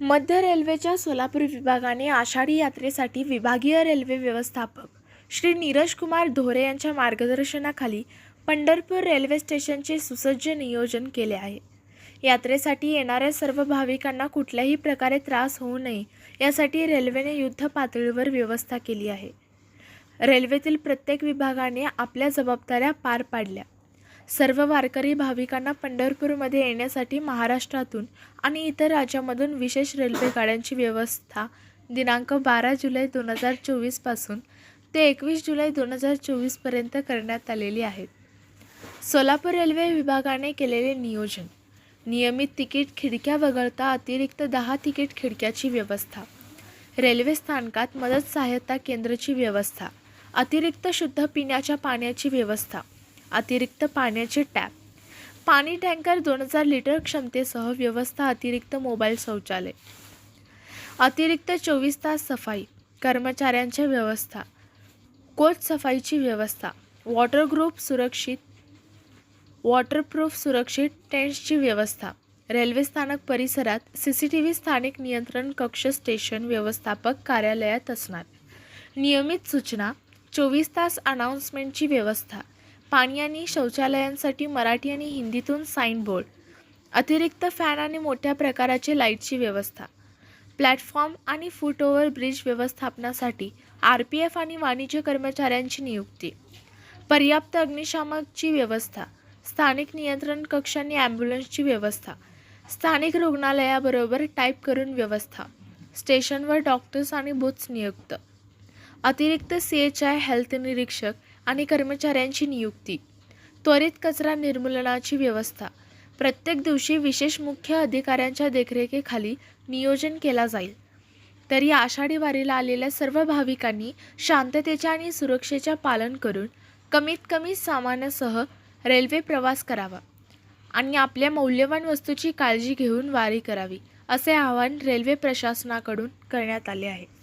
मध्य रेल्वेच्या सोलापूर विभागाने आषाढी यात्रेसाठी विभागीय रेल्वे व्यवस्थापक श्री नीरज कुमार धोरे यांच्या मार्गदर्शनाखाली पंढरपूर रेल्वे स्टेशनचे सुसज्ज नियोजन केले आहे. यात्रेसाठी येणाऱ्या सर्व भाविकांना कुठल्याही प्रकारे त्रास होऊ नये यासाठी रेल्वेने युद्ध पातळीवर व्यवस्था केली आहे. रेल्वेतील प्रत्येक विभागाने आपल्या जबाबदाऱ्या पार पाडल्या. सर्व वारकरी भाविकांना पंढरपूरमध्ये येण्यासाठी महाराष्ट्रातून आणि इतर राज्यामधून विशेष रेल्वे गाड्यांची व्यवस्था दिनांक बारा जुलै दोन हजार चोवीसपासून ते एकवीस जुलै दोन हजार चोवीसपर्यंत करण्यात आलेली आहेत. सोलापूर रेल्वे विभागाने केलेले नियोजन. नियमित तिकीट खिडक्या वगळता अतिरिक्त दहा तिकीट खिडक्याची व्यवस्था. रेल्वे स्थानकात मदत सहायता केंद्राची व्यवस्था. अतिरिक्त शुद्ध पिण्याच्या पाण्याची व्यवस्था. अतिरिक्त पाण्याचे टॅप. पाणी टँकर दोन हजार लिटर क्षमतेसह व्यवस्था अतिरिक्त मोबाईल शौचालय. अतिरिक्त चोवीस तास सफाई कर्मचाऱ्यांच्या व्यवस्था कोच सफाईची व्यवस्था वॉटर ग्रुप सुरक्षित वॉटरप्रूफ सुरक्षित टेंट्सची व्यवस्था रेल्वे स्थानक परिसरात सी सी टी व्ही स्थानिक नियंत्रण कक्ष स्टेशन व्यवस्थापक कार्यालयात असणार. नियमित सूचना चोवीस तास अनाऊन्समेंटची व्यवस्था पाणी आणि शौचालयांसाठी मराठी आणि हिंदीतून साईनबोर्ड अतिरिक्त फॅन आणि मोठ्या प्रकाराची लाईटची व्यवस्था प्लॅटफॉर्म आणि फूट ओव्हर ब्रिज व्यवस्थापनासाठी आर पी एफ आणि वाणिज्य कर्मचाऱ्यांची नियुक्ती पर्याप्त अग्निशामकची व्यवस्था स्थानिक नियंत्रण कक्ष आणि ॲम्ब्युलन्सची व्यवस्था स्थानिक रुग्णालयाबरोबर टाईप करून व्यवस्था स्टेशनवर डॉक्टर्स आणि बूथ्स नियुक्त अतिरिक्त सी एच आय हेल्थ निरीक्षक आणि कर्मचाऱ्यांची नियुक्ती. त्वरित कचरा निर्मूलनाची व्यवस्था. प्रत्येक दिवशी विशेष मुख्य अधिकाऱ्यांच्या देखरेखीखाली नियोजन केला जाईल. तर या आषाढी वारीला आलेल्या सर्व भाविकांनी शांततेच्या आणि सुरक्षेच्या पालन करून कमीत कमी सामानासह रेल्वे प्रवास करावा आणि आपल्या मौल्यवान वस्तूची काळजी घेऊन वारी करावी असे आवाहन रेल्वे प्रशासनाकडून करण्यात आले आहे.